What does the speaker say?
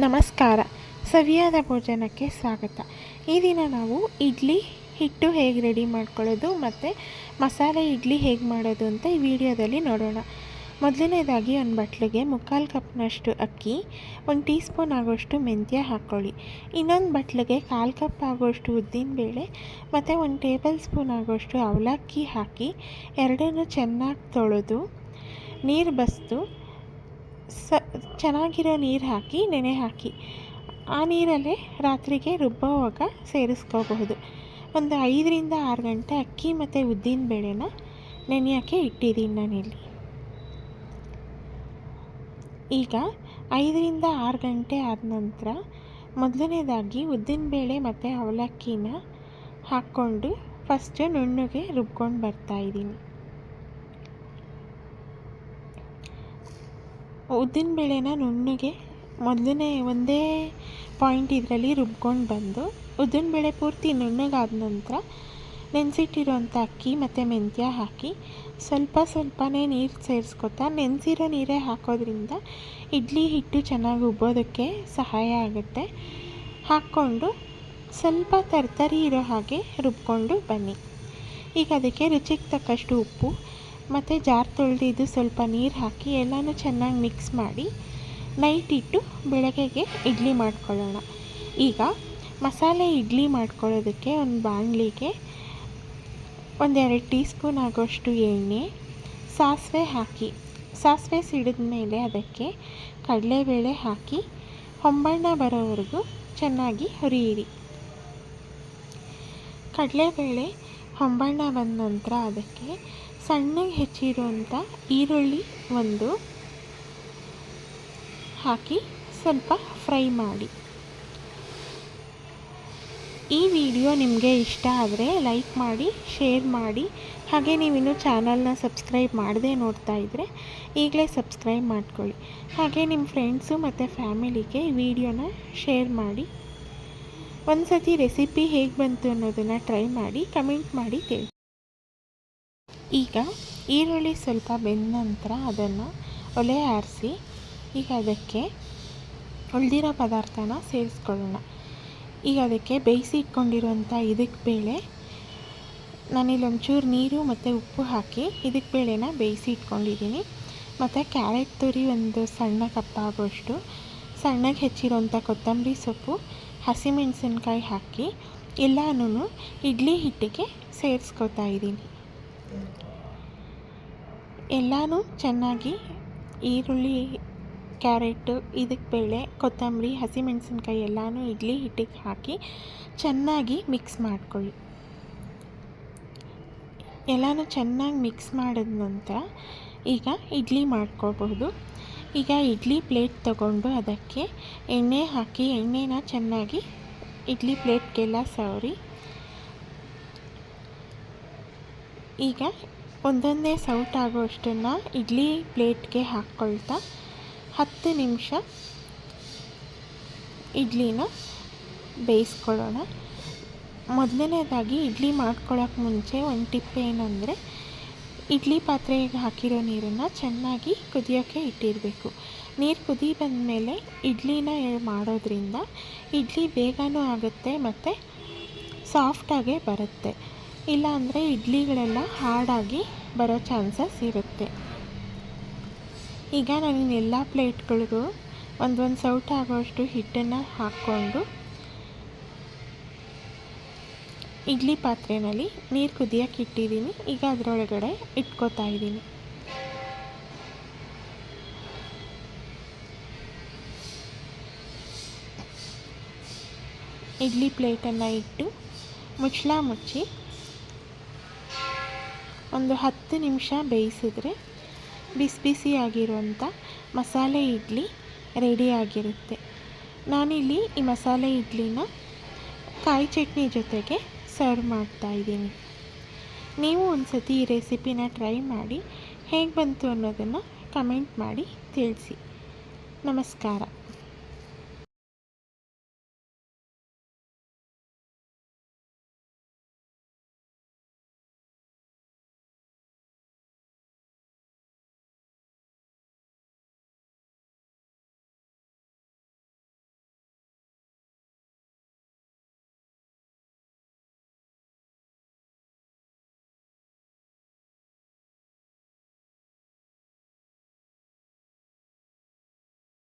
ನಮಸ್ಕಾರ. ಸವಿಯಾದ ಭೋಜನಕ್ಕೆ ಸ್ವಾಗತ. ಈ ದಿನ ನಾವು ಇಡ್ಲಿ, ಹಿಟ್ಟು ಹೇಗೆ ರೆಡಿ ಮಾಡ್ಕೊಳ್ಳೋದು ಮತ್ತು ಮಸಾಲೆ ಇಡ್ಲಿ ಹೇಗೆ ಮಾಡೋದು ಅಂತ ಈ ವಿಡಿಯೋದಲ್ಲಿ ನೋಡೋಣ. ಮೊದಲನೇದಾಗಿ ಒಂದು ಬಟ್ಲಿಗೆ ಮುಕ್ಕಾಲು ಕಪ್ನಷ್ಟು ಅಕ್ಕಿ, ಒಂದು ಟೀ ಸ್ಪೂನ್ ಆಗೋಷ್ಟು ಮೆಂತ್ಯ ಹಾಕ್ಕೊಳ್ಳಿ. ಇನ್ನೊಂದು ಬಟ್ಲಿಗೆ ಕಾಲು ಕಪ್ ಆಗೋಷ್ಟು ಉದ್ದಿನಬೇಳೆ ಮತ್ತು ಒಂದು ಟೇಬಲ್ ಸ್ಪೂನ್ ಆಗೋಷ್ಟು ಅವಲಕ್ಕಿ ಹಾಕಿ, ಎರಡನ್ನೂ ಚೆನ್ನಾಗಿ ತೊಳೆದು ನೀರು ಬಸಿದು ಸ, ಚೆನ್ನಾಗಿರೋ ನೀರು ಹಾಕಿ, ನೆನೆ ಹಾಕಿ. ಆ ನೀರಲ್ಲೇ ರಾತ್ರಿಗೆ ರುಬ್ಬೋವಾಗ ಸೇರಿಸ್ಕೋಬಹುದು. ಒಂದು ಐದರಿಂದ ಆರು ಗಂಟೆ ಅಕ್ಕಿ ಮತ್ತು ಉದ್ದಿನ ಬೇಳೆನ ನೆನೆಯೋಕ್ಕೆ ಇಟ್ಟಿದ್ದೀನಿ ನಾನಿಲ್ಲಿ. ಈಗ ಐದರಿಂದ ಆರು ಗಂಟೆ ಆದ ನಂತರ ಮೊದಲನೇದಾಗಿ ಉದ್ದಿನಬೇಳೆ ಮತ್ತು ಅವಲಕ್ಕಿನ ಹಾಕ್ಕೊಂಡು ಫಸ್ಟು ನುಣ್ಣಗೆ ರುಬ್ಕೊಂಡು ಬರ್ತಾಯಿದ್ದೀನಿ ಉದ್ದಿನಬೇಳೆನ ನುಣ್ಣಗೆ ಮೊದಲನೇ ಒಂದೇ ಪಾಯಿಂಟ್ ಇದರಲ್ಲಿ ರುಬ್ಕೊಂಡು ಬಂದು, ಉದ್ದಿನ ಬೇಳೆ ಪೂರ್ತಿ ನುಣ್ಣಗಾದ ನಂತರ ನೆನೆಸಿಟ್ಟಿರೋಂಥ ಅಕ್ಕಿ ಮತ್ತು ಮೆಂತ್ಯ ಹಾಕಿ ಸ್ವಲ್ಪ ಸ್ವಲ್ಪನೇ ನೀರು ಸೇರಿಸ್ಕೊತಾ, ನೆನೆಸಿರೋ ನೀರೇ ಹಾಕೋದ್ರಿಂದ ಇಡ್ಲಿ ಹಿಟ್ಟು ಚೆನ್ನಾಗಿ ಉಬ್ಬೋದಕ್ಕೆ ಸಹಾಯ ಆಗುತ್ತೆ. ಹಾಕ್ಕೊಂಡು ಸ್ವಲ್ಪ ತರ್ತರಿ ಇರೋ ಹಾಗೆ ರುಬ್ಕೊಂಡು ಬನ್ನಿ. ಈಗ ಅದಕ್ಕೆ ರುಚಿಗೆ ತಕ್ಕಷ್ಟು ಉಪ್ಪು ಮತ್ತು ಜಾರ್ ತೊಳೆದಿದ್ದು ಸ್ವಲ್ಪ ನೀರು ಹಾಕಿ ಎಲ್ಲನೂ ಚೆನ್ನಾಗಿ ಮಿಕ್ಸ್ ಮಾಡಿ ನೈಟ್ ಇಟ್ಟು ಬೆಳಗ್ಗೆಗೆ ಇಡ್ಲಿ ಮಾಡ್ಕೊಳ್ಳೋಣ. ಈಗ ಮಸಾಲೆ ಇಡ್ಲಿ ಮಾಡ್ಕೊಳ್ಳೋದಕ್ಕೆ ಒಂದು ಬಾಣಲಿಗೆ ಒಂದೆರಡು ಟೀ ಸ್ಪೂನ್ ಆಗೋಷ್ಟು ಎಣ್ಣೆ, ಸಾಸಿವೆ ಹಾಕಿ, ಸಾಸಿವೆ ಸಿಡಿದ ಮೇಲೆ ಅದಕ್ಕೆ ಕಡಲೆಬೇಳೆ ಹಾಕಿ ಹೊಂಬಣ್ಣ ಬರೋವರೆಗೂ ಚೆನ್ನಾಗಿ ಹುರಿಯಿರಿ. ಕಡಲೆಬೇಳೆ, ಹೊಂಬಣ್ಣ ಬಂದ ನಂತರ ಅದಕ್ಕೆ ಸಣ್ಣಗೆ ಹೆಚ್ಚಿರುವಂಥ ಈರುಳ್ಳಿ ಒಂದು ಹಾಕಿ ಸ್ವಲ್ಪ ಫ್ರೈ ಮಾಡಿ. ಈ ವಿಡಿಯೋ ನಿಮಗೆ ಇಷ್ಟ ಆದರೆ ಲೈಕ್ ಮಾಡಿ, ಶೇರ್ ಮಾಡಿ. ಹಾಗೆ ನೀವಿನ್ನೂ ಚಾನಲ್ನ ಸಬ್ಸ್ಕ್ರೈಬ್ ಮಾಡದೆ ನೋಡ್ತಾ ಇದ್ದರೆ ಈಗಲೇ ಸಬ್ಸ್ಕ್ರೈಬ್ ಮಾಡ್ಕೊಳ್ಳಿ. ಹಾಗೆ ನಿಮ್ಮ ಫ್ರೆಂಡ್ಸು ಮತ್ತು ಫ್ಯಾಮಿಲಿಗೆ ವಿಡಿಯೋನ ಶೇರ್ ಮಾಡಿ. ಒಂದು ಸತಿ ರೆಸಿಪಿ ಹೇಗೆ ಬಂತು ಅನ್ನೋದನ್ನು ಟ್ರೈ ಮಾಡಿ, ಕಮೆಂಟ್ ಮಾಡಿ ತಿಳಿ ಈಗ ಈರುಳ್ಳಿ ಸ್ವಲ್ಪ ಬೆಂದ ನಂತರ ಅದನ್ನು ಒಲೆ ಆರಿಸಿ, ಈಗ ಅದಕ್ಕೆ ಉಳಿದಿರೋ ಪದಾರ್ಥನ ಸೇರಿಸ್ಕೊಳ್ಳೋಣ. ಈಗ ಅದಕ್ಕೆ ಬೇಯಿಸಿ ಇಟ್ಕೊಂಡಿರುವಂಥ ಇದಕ್ಕೆ ಬೇಳೆ, ನಾನಿಲ್ಲಿ ಒಂಚೂರು ನೀರು ಮತ್ತು ಉಪ್ಪು ಹಾಕಿ ಇದಕ್ಕೆ ಬೇಳೆನ ಬೇಯಿಸಿ ಇಟ್ಕೊಂಡಿದ್ದೀನಿ. ಮತ್ತು ಕ್ಯಾರೆಟ್ ತುರಿ ಒಂದು ಸಣ್ಣ ಕಪ್ಪಾಗುವಷ್ಟು ಸಣ್ಣಗೆ ಹೆಚ್ಚಿರುವಂಥ ಕೊತ್ತಂಬರಿ ಸೊಪ್ಪು, ಹಸಿಮೆಣಸಿನ್ಕಾಯಿ ಹಾಕಿ ಎಲ್ಲನೂ ಇಡ್ಲಿ ಹಿಟ್ಟಿಗೆ ಸೇರಿಸ್ಕೊತಾ ಇದ್ದೀನಿ. ಎಲ್ಲನೂ ಚೆನ್ನಾಗಿ ಈರುಳ್ಳಿ, ಕ್ಯಾರೆಟು, ಇದಕ್ಕೆ ಬೇಳೆ, ಕೊತ್ತಂಬರಿ, ಹಸಿಮೆಣಸಿನ್ಕಾಯಿ ಎಲ್ಲನೂ ಇಡ್ಲಿ ಹಿಟ್ಟಿಗೆ ಹಾಕಿ ಚೆನ್ನಾಗಿ ಮಿಕ್ಸ್ ಮಾಡ್ಕೊಳ್ಳಿ. ಎಲ್ಲನೂ ಚೆನ್ನಾಗಿ ಮಿಕ್ಸ್ ಮಾಡಿದ ನಂತರ ಈಗ ಇಡ್ಲಿ ಮಾಡ್ಕೋಬಹುದು ಈಗ ಇಡ್ಲಿ ಪ್ಲೇಟ್ ತಗೊಂಡು ಅದಕ್ಕೆ ಎಣ್ಣೆ ಹಾಕಿ, ಎಣ್ಣೆನ ಚೆನ್ನಾಗಿ ಇಡ್ಲಿ ಪ್ಲೇಟ್ಗೆಲ್ಲ ಸವರಿ. ಈಗ ಒಂದೊಂದೇ ಸೌಟ್ ಆಗೋಷ್ಟನ್ನು ಇಡ್ಲಿ ಪ್ಲೇಟ್ಗೆ ಹಾಕ್ಕೊಳ್ತಾ ಹತ್ತು ನಿಮಿಷ ಇಡ್ಲಿನ ಬೇಯಿಸ್ಕೊಳ್ಳೋಣ. ಮೊದಲನೇದಾಗಿ ಇಡ್ಲಿ ಮಾಡ್ಕೊಳ್ಳೋಕೆ ಮುಂಚೆ ಒಂದು ಟಿಪ್ ಏನಂದರೆ ಇಡ್ಲಿ ಪಾತ್ರೆಗೆ ಹಾಕಿರೋ ನೀರನ್ನು ಚೆನ್ನಾಗಿ ಕುದಿಯೋಕ್ಕೆ ಇಟ್ಟಿರಬೇಕು. ನೀರು ಕುದಿ ಬಂದಮೇಲೆ ಇಡ್ಲಿನ ಮಾಡೋದ್ರಿಂದ ಇಡ್ಲಿ ಬೇಗನೂ ಆಗುತ್ತೆ ಮತ್ತು ಸಾಫ್ಟಾಗೇ ಬರುತ್ತೆ. ಇಲ್ಲ ಅಂದರೆ ಇಡ್ಲಿಗಳೆಲ್ಲ ಹಾರ್ಡಾಗಿ ಬರೋ ಚಾನ್ಸಸ್ ಇರುತ್ತೆ. ಈಗ ನಾನು ಎಲ್ಲ ಪ್ಲೇಟ್ಗಳಿಗೂ ಒಂದೊಂದು ಸೌಟ ಆಗೋಷ್ಟು ಹಿಟ್ಟನ್ನು ಹಾಕ್ಕೊಂಡು ಇಡ್ಲಿ ಪಾತ್ರೆಯಲ್ಲಿ ನೀರು ಕುದಿಯೋಕೆ ಇಟ್ಟಿದ್ದೀನಿ. ಈಗ ಅದರೊಳಗಡೆ ಇಟ್ಕೋತಾ ಇದ್ದೀನಿ. ಇಡ್ಲಿ ಪ್ಲೇಟನ್ನು ಇಟ್ಟು ಮುಚ್ಚಳ ಮುಚ್ಚಿ ಒಂದು ಹತ್ತು ನಿಮಿಷ ಬೇಯಿಸಿದ್ರೆ ಬಿಸಿ ಬಿಸಿಯಾಗಿರುವಂಥ ಮಸಾಲೆ ಇಡ್ಲಿ ರೆಡಿಯಾಗಿರುತ್ತೆ ನಾನಿಲ್ಲಿ ಈ ಮಸಾಲೆ ಇಡ್ಲಿನ ಕಾಯಿ ಚಟ್ನಿ ಜೊತೆಗೆ ಸರ್ವ್ ಮಾಡ್ತಾ ಇದ್ದೀನಿ. ನೀವು ಒಂದು ಸತಿ ಈ ರೆಸಿಪಿನ ಟ್ರೈ ಮಾಡಿ ಹೇಗೆ ಬಂತು ಅನ್ನೋದನ್ನು ಕಮೆಂಟ್ ಮಾಡಿ ತಿಳಿಸಿ. ನಮಸ್ಕಾರ.